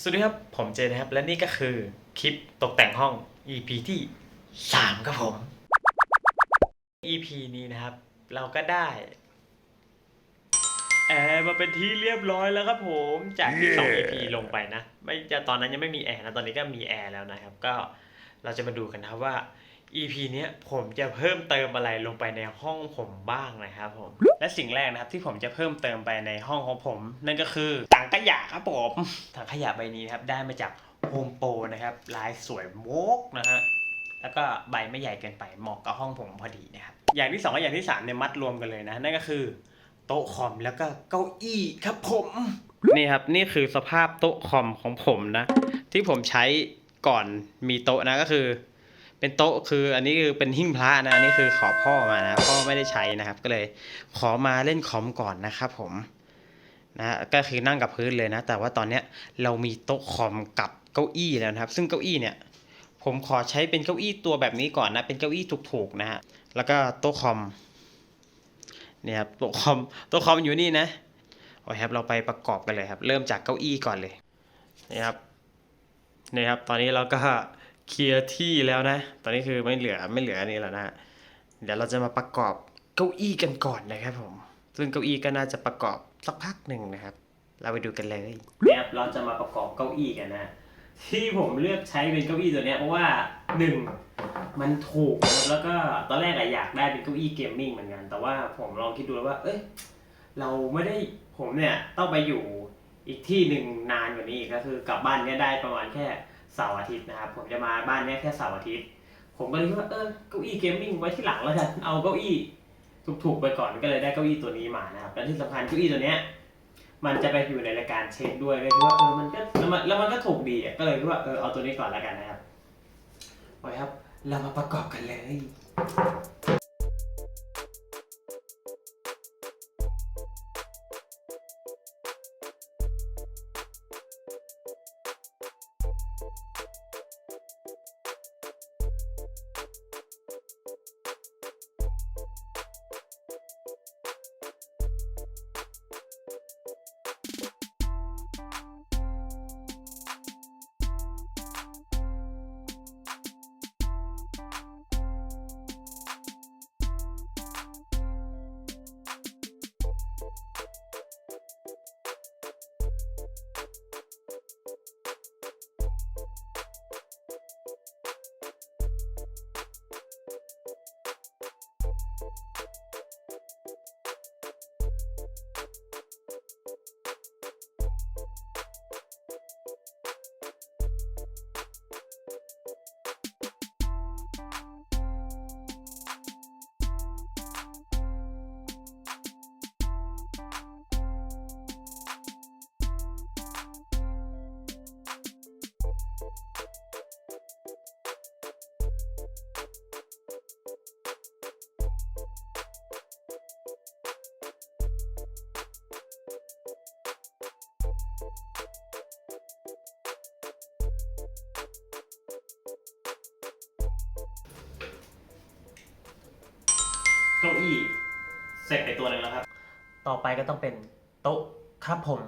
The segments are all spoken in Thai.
สวัสดีครับ ผมเจนะครับ และนี่ก็คือคลิปตกแต่งห้อง EP ที่ 3 ครับผม EP นี้นะครับ เราก็ได้แอร์มาเป็นที่เรียบร้อยแล้วครับผมจากที่สอง EP ลงไปนะ ไม่จะตอนนั้นยังไม่มีแอร์นะ ตอนนี้ก็มีแอร์แล้วนะครับ ก็เราจะมาดูกันนะครับว่า EP เนี้ยผมจะเพิ่มเติมอะไรลงไปในห้องผมบ้างนะครับผม และสิ่งแรกนะครับที่ผมจะเพิ่มเติมไปในห้องของผม นั่นก็คือถังขยะครับผมถังขยะใบนี้ครับได้มาจากโฮมโปรนะครับลายสวยโมกนะฮะแล้วก็ใบไม่ใหญ่เกินไปเหมาะกับห้องผมพอดีนะครับอย่างที่สองกับอย่างที่สามเนี่ยมัดรวมกันเลยนะนั่นก็คือโต๊ะคอมแล้วก็เก้าอี้ครับผมนี่ครับนี่คือสภาพโต๊ะคอมของผมนะ ที่ผมใช้ก่อนมีโต๊ะนะก็คือ เป็นโต๊ะคืออันนี้คือเป็นหิ้งพระนะอันนี้คือขอพ่อมานะพ่อไม่ได้ใช้นะครับ ก็เลยขอมาเล่นคอมก่อนนะครับผมนะก็คือนั่งกับพื้นเลยนะ แต่ว่าตอนเนี้ยเรามีโต๊ะคอมกับเก้าอี้แล้วนะครับ ซึ่งเก้าอี้เนี่ยผมขอใช้เป็นเก้าอี้ตัวแบบนี้ก่อนนะ เป็นเก้าอี้ถูกๆนะฮะแล้วก็โต๊ะคอมเนี่ยครับโต๊ะคอมโต๊ะคอมอยู่นี่นะโอ้ยครับเราไปประกอบกันเลยครับ เริ่มจากเก้าอี้ก่อนเลยนี่ครับนี่ครับ ตอนนี้เราก็ เคลียร์ที่แล้วนะ ตอนนี้คือไม่เหลือไม่เหลืออันนี้แล้วนะ เดี๋ยวเราจะมาประกอบเก้าอี้กันก่อนนะครับผม ซึ่งเก้าอี้ก็น่าจะประกอบสักพักหนึ่งนะครับ เราไปดูกันเลยเนี่ยเราจะมาประกอบเก้าอี้กันนะ ที่ผมเลือกใช้เป็นเก้าอี้ตัวเนี้ยเพราะว่าหนึ่งมันถูกแล้วก็ตอนแรกอะอยากได้เป็นเก้าอี้เกมมิ่งเหมือนกัน แต่ว่าผมลองคิดดูแล้วว่า เอ้ยเราไม่ได้ผมเนี่ยต้องไปอยู่อีกที่หนึ่งนานกว่านี้อีกก็คือกลับบ้านเนี่ยได้ประมาณแค่ เสาร์อาทิตย์นะครับผมจะมาบ้านนี่ยแค่เสาร์อาทิตย์ ผมก็เลยคิดว่าเออเก้าอี้เกมมิ่งไว้ที่หลังแล้วกันเอาเก้าอี้ถูกๆไปก่อนก็เลยได้เก้าอี้ตัวนี้มานะครับและที่สำคัญเก้าอี้ตัวเนี้ยมันจะไปอยู่ในรายการเช็คด้วยก็คิดว่าเออมันก็แล้วมันแล้วมันก็ถูกดีอะก็เลยคิดว่าเออเอาตัวนี้ก่อนแล้วกันนะครับโอเคครับ เรามาประกอบกันเลย เก้าอี้เสร็จไปตัวหนึ่งแล้วครับ ต่อไปก็ต้องเป็นโต๊ะครับผม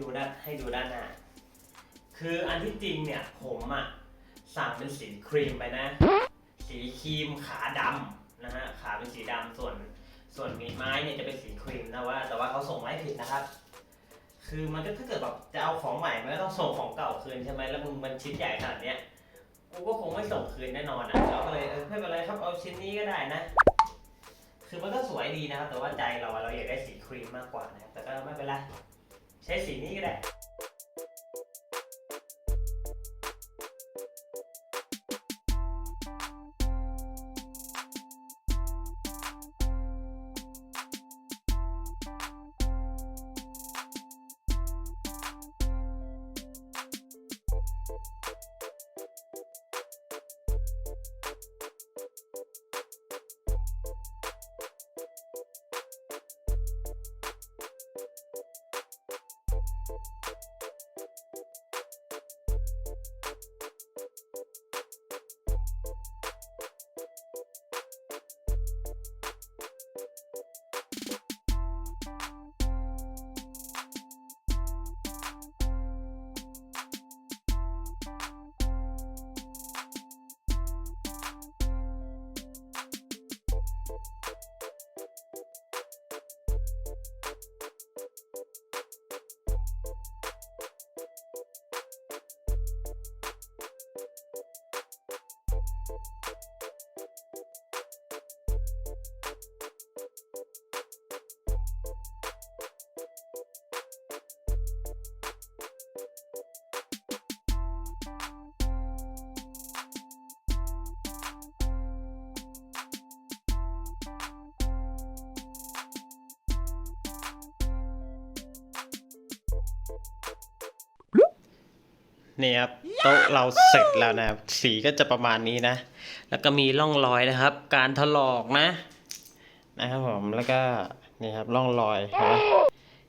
ดูด้านให้ดูด้านหน้า คืออันที่จริงเนี่ยผมอะสั่งเป็นสีครีมไปนะ สีครีมขาดำนะฮะขาเป็นสีดำส่วนส่วนมีไม้เนี่ยจะเป็นสีครีมนะว่า แต่ว่าเขาส่งไม้ผิดนะครับ คือมันก็ถ้าเกิดแบบจะเอาของใหม่มันก็ต้องส่งของเก่าคืนใช่ไหมแล้วมึงมันชิ้นใหญ่ขนาดเนี้ยกูก็คงไม่ส่งคืนแน่นอนอะเราก็เลยเออไม่เป็นไรครับเอาชิ้นนี้ก็ได้นะ คือมันก็สวยดีนะครับ แต่ว่าใจเราเราอยากได้สีครีมมากกว่านะแต่ก็ไม่เป็นไร ใช้สีนี้ก็ได้ นี่ครับโต๊ะเราเสร็จแล้วนะครับ สีก็จะประมาณนี้นะ แล้วก็มีร่องรอยนะครับ การถลอกนะ นะครับผมแล้วก็นี่ครับร่องรอยเห็นไหม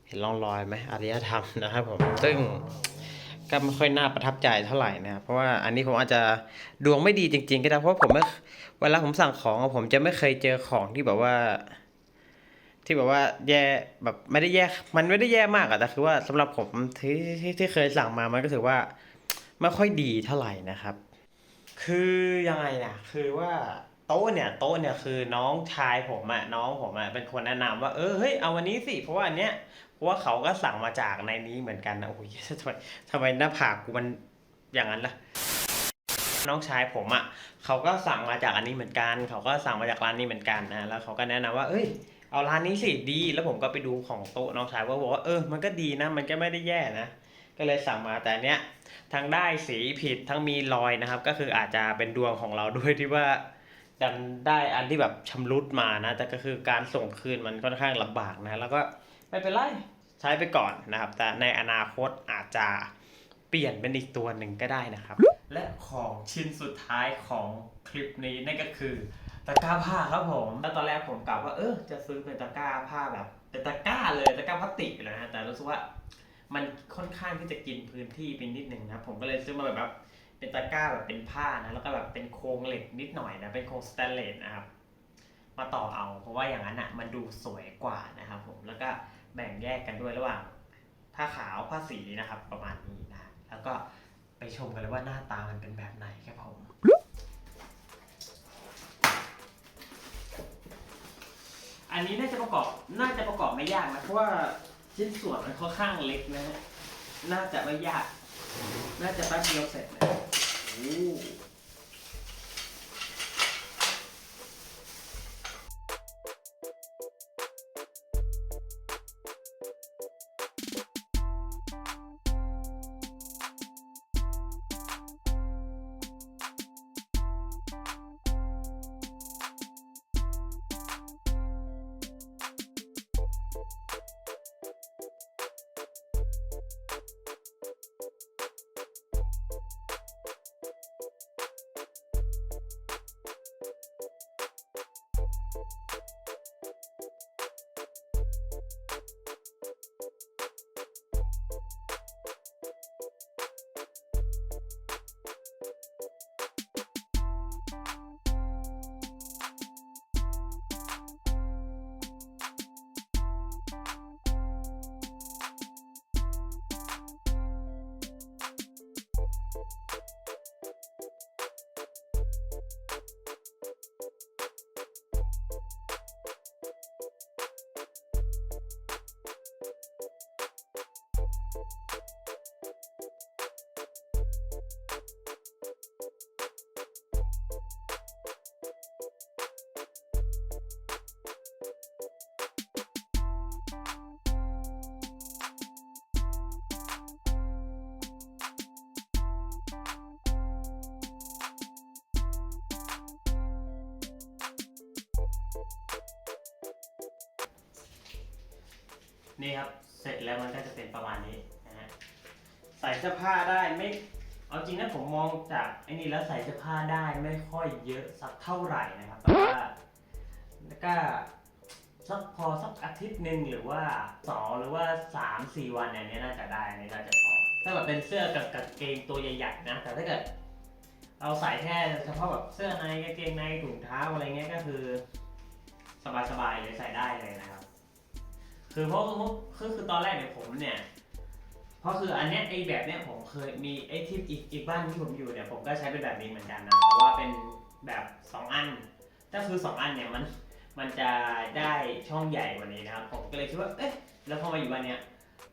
เห็นร่องรอยไหมอารยธรรมนะครับผมซึ่งก็ไม่ค่อยน่าประทับใจเท่าไหร่นะครับเพราะว่าอันนี้ผมอาจจะดวงไม่ดีจริง ๆ ก็ได้เพราะผมเวลาผมสั่งของผมจะไม่เคยเจอของที่แบบว่า ที่แบบว่าแย่แบบไม่ได้แย่ มันไม่ได้แย่มากอะแต่คือว่าสำหรับผมที่ที่ที่เคยสั่งมามันก็ถือว่า ไม่ค่อยดีเท่าไหร่นะครับ คือยังไงนะคือว่าโต๊ะเนี่ยโต๊ะเนี่ยคือน้องชายผมอะน้องผมอะเป็นคนแนะนำว่าเออเฮ้ยเอาวันนี้สิเพราะว่าอันเนี้ยเพราะว่าเขาก็สั่งมาจากในนี้เหมือนกันนะโอ้ยทำไมทำไมหน้าผากกูมันอย่างนั้นล่ะน้องชายผมอะ่ะเขาก็สั่งมาจากอันนี้เหมือนกัน เขาก็สั่งมาจากร้านนี้เหมือนกันนะแล้วเขาก็แนะนำว่า เอ้ยเอาร้านนี้สิดี แล้วผมก็ไปดูของโต๊ะน้องชายก็บอกว่าเออมันก็ดีนะ มันก็ไม่ได้แย่นะก็เลยสั่งมาแต่อันเนี้ย ทั้งได้สีผิดทั้งมีรอยนะครับ ก็คืออาจจะเป็นดวงของเราด้วยที่ว่าดันได้อันที่แบบชำรุดมานะแต่ก็คือการส่งคืนมันค่อนข้างลำบากนะ แล้วก็ไม่เป็นไรใช้ไปก่อนนะครับ แต่ในอนาคตอาจจะเปลี่ยนเป็นอีกตัวหนึ่งก็ได้นะครับ และของชิ้นสุดท้ายของคลิปนี้นั่นก็คือตะกร้าผ้าครับผม แล้วตอนแรกผมกะว่าเออจะซื้อเป็นตะกร้าผ้าแบบเป็นตะกร้าเลยตะกร้าพลาสติกนะฮะแต่รู้สึกว่า มันค่อนข้างที่จะกินพื้นที่ไปนิดหนึ่งนะ ผมก็เลยซื้อมาแบบแบบเป็นตะกร้าแบบเป็นผ้านะแล้วก็แบบเป็นโครงเหล็กนิดหน่อยนะเป็นโครงสแตนเลสนะครับมาต่อเอา เพราะว่าอย่างนั้นอะมันดูสวยกว่านะครับผมแล้วก็แบ่งแยกกันด้วยระหว่างผ้าขาวผ้าสีนะครับ ประมาณนี้นะแล้วก็ไปชมกันเลยว่าหน้าตามันเป็นแบบไหนครับผมอันนี้น่าจะประกอบน่าจะประกอบไม่ยากนะเพราะว่า ชิ้นส่วนมันค่อนข้างเล็กนะฮะ น่าจะไม่ยาก น่าจะแป๊บเดียวเสร็จนะโอ้ นี่ครับ เสร็จแล้วมันก็จะเป็นประมาณนี้นะฮะ ใส่เสื้อผ้าได้ไม่ เอาจริงนะผมมองจากไอ้นี่แล้วใส่เสื้อผ้าได้ไม่ค่อยเยอะสักเท่าไหร่นะครับ แต่ว่าแล้วก็สักพอสักอาทิตย์หนึ่งหรือว่าสองหรือว่าสามสี่วันเนี่ยอันนี้น่าจะได้อันนี้น่าจะพอถ้าแบบเป็นเสื้อกับกางเกงตัวใหญ่ๆนะ แต่ถ้าเกิดเราใส่แค่เฉพาะแบบเสื้อในกางเกงในถุงเท้าอะไรเงี้ยก็คือ สบายๆเลยใส่ได้เลยนะครับ คือเพราะคือคือตอนแรกเนี่ยผมเนี่ยเพราะคืออันเนี้ยไอ้แบบเนี้ยผมเคยมีไอ้ที่อีกอีกบ้านที่ผมอยู่เนี่ยผมก็ใช้เป็นแบบนี้เหมือนกันนะแต่ว่าเป็นแบบสองอันก็คือสองอันเนี่ยมันมันจะได้ช่องใหญ่กว่านี้นะครับผมก็เลยคิดว่าเอ๊ะแล้วพอมาอยู่วันเนี้ย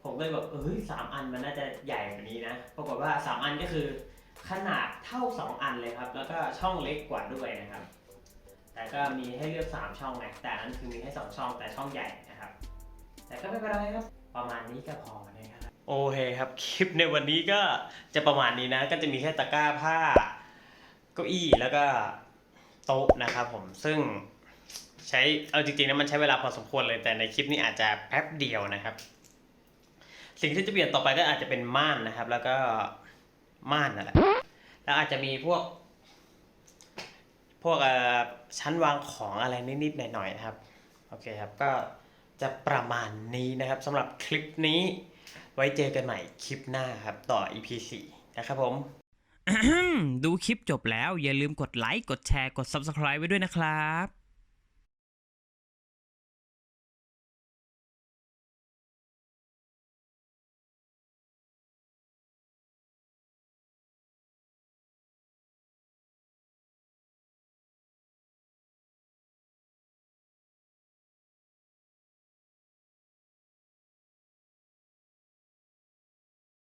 ผมก็เลยแบบเอ้ยสามอันมันน่าจะใหญ่กว่านี้นะปรากฏว่าสามอันก็คือขนาดเท่าสองอันเลยครับ แล้วก็ช่องเล็กกว่าด้วยนะครับ แต่ก็มีให้เลือกสามช่องไงแต่นนั้นคือมีให้สองช่องแต่ช่องใหญ่นะครับ แต่ก็ไม่เป็นไรครับ ประมาณนี้ก็พอนะครับ โอเคครับคลิปในวันนี้ก็จะประมาณนี้นะ ก็จะมีแค่ตะกร้าผ้าเก้าอี้แล้วก็โต๊ะนะครับผมซึ่งใช้เอาจริงๆนะมันใช้เวลาพอสมควรเลยแต่ในคลิปนี้อาจจะแป๊บเดียวนะครับ สิ่งที่จะเปลี่ยนต่อไปก็อาจจะเป็นม่านนะครับ แล้วก็ม่านนั่นแหละแล้วอาจจะมีพวก พวกเอ่อชั้นวางของอะไรนิดๆหน่อยๆนะครับ โอเคครับก็ จะประมาณนี้นะครับสำหรับคลิปนี้ ไว้เจอกันใหม่คลิปหน้าครับ ต่อ EP 4นะครับผม ดูคลิปจบแล้วอย่าลืมกดไลค์กดแชร์กด Subscribe ไว้ด้วยนะครับ